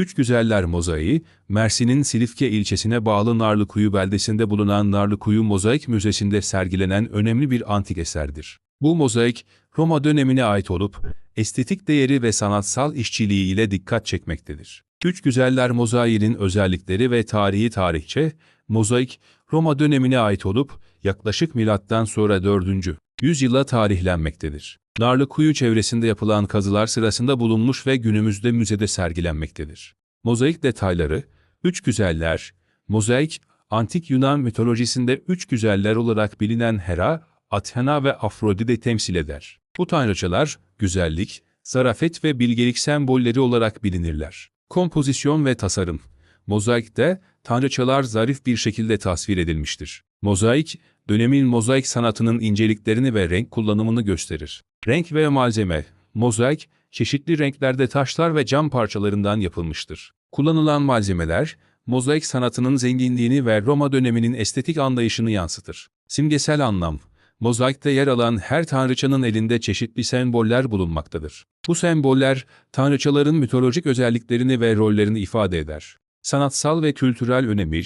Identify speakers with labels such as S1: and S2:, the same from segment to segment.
S1: Üç Güzeller Mozaiği, Mersin'in Silifke ilçesine bağlı Narlıkuyu beldesinde bulunan Narlıkuyu Mozaik Müzesi'nde sergilenen önemli bir antik eserdir. Bu mozaik, Roma dönemine ait olup, estetik değeri ve sanatsal işçiliği ile dikkat çekmektedir. Üç Güzeller Mozaiğinin özellikleri ve tarihi tarihçe, mozaik, Roma dönemine ait olup, yaklaşık milattan sonra 4. yüzyıla tarihlenmektedir. Narlıkuyu çevresinde yapılan kazılar sırasında bulunmuş ve günümüzde müzede sergilenmektedir. Mozaik detayları, üç güzeller, mozaik, antik Yunan mitolojisinde üç güzeller olarak bilinen Hera, Athena ve Afrodite temsil eder. Bu tanrıçalar, güzellik, zarafet ve bilgelik sembolleri olarak bilinirler. Kompozisyon ve tasarım Mozaikte, tanrıçalar zarif bir şekilde tasvir edilmiştir. Mozaik, dönemin mozaik sanatının inceliklerini ve renk kullanımını gösterir. Renk ve malzeme Mozaik, çeşitli renklerde taşlar ve cam parçalarından yapılmıştır. Kullanılan malzemeler, mozaik sanatının zenginliğini ve Roma döneminin estetik anlayışını yansıtır. Simgesel anlam Mozaikte yer alan her tanrıçanın elinde çeşitli semboller bulunmaktadır. Bu semboller, tanrıçaların mitolojik özelliklerini ve rollerini ifade eder. Sanatsal ve kültürel önemi,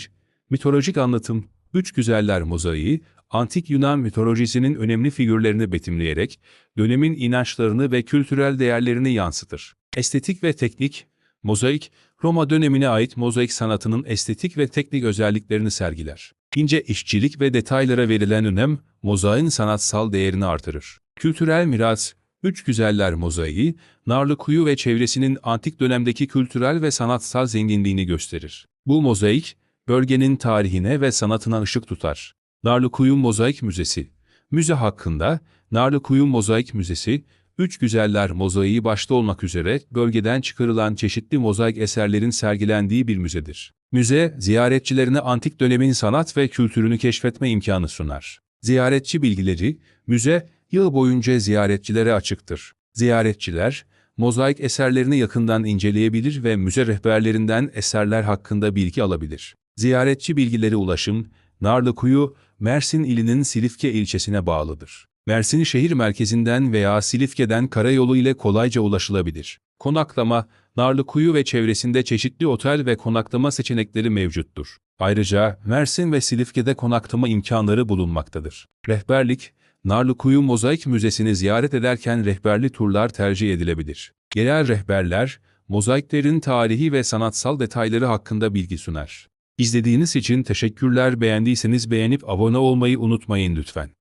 S1: mitolojik anlatım, Üç Güzeller Mozaiği, antik Yunan mitolojisinin önemli figürlerini betimleyerek, dönemin inançlarını ve kültürel değerlerini yansıtır. Estetik ve teknik, mozaik, Roma dönemine ait mozaik sanatının estetik ve teknik özelliklerini sergiler. İnce işçilik ve detaylara verilen önem, mozaiğin sanatsal değerini artırır. Kültürel miras, Üç Güzeller Mozaiği, Narlıkuyu ve çevresinin antik dönemdeki kültürel ve sanatsal zenginliğini gösterir. Bu mozaik, bölgenin tarihine ve sanatına ışık tutar. Narlıkuyu Mozaik Müzesi Müze hakkında, Narlıkuyu Mozaik Müzesi, Üç Güzeller Mozaiği başta olmak üzere bölgeden çıkarılan çeşitli mozaik eserlerin sergilendiği bir müzedir. Müze, ziyaretçilerine antik dönemin sanat ve kültürünü keşfetme imkanı sunar. Ziyaretçi bilgileri, müze, yıl boyunca ziyaretçilere açıktır. Ziyaretçiler, mozaik eserlerini yakından inceleyebilir ve müze rehberlerinden eserler hakkında bilgi alabilir. Ziyaretçi bilgileri ulaşım, Narlıkuyu, Mersin ilinin Silifke ilçesine bağlıdır. Mersin şehir merkezinden veya Silifke'den karayolu ile kolayca ulaşılabilir. Konaklama, Narlıkuyu ve çevresinde çeşitli otel ve konaklama seçenekleri mevcuttur. Ayrıca Mersin ve Silifke'de konaklama imkanları bulunmaktadır. Rehberlik, Narlıkuyu Mozaik Müzesi'ni ziyaret ederken rehberli turlar tercih edilebilir. Yerel rehberler, mozaiklerin tarihi ve sanatsal detayları hakkında bilgi sunar. İzlediğiniz için teşekkürler beğendiyseniz beğenip abone olmayı unutmayın lütfen.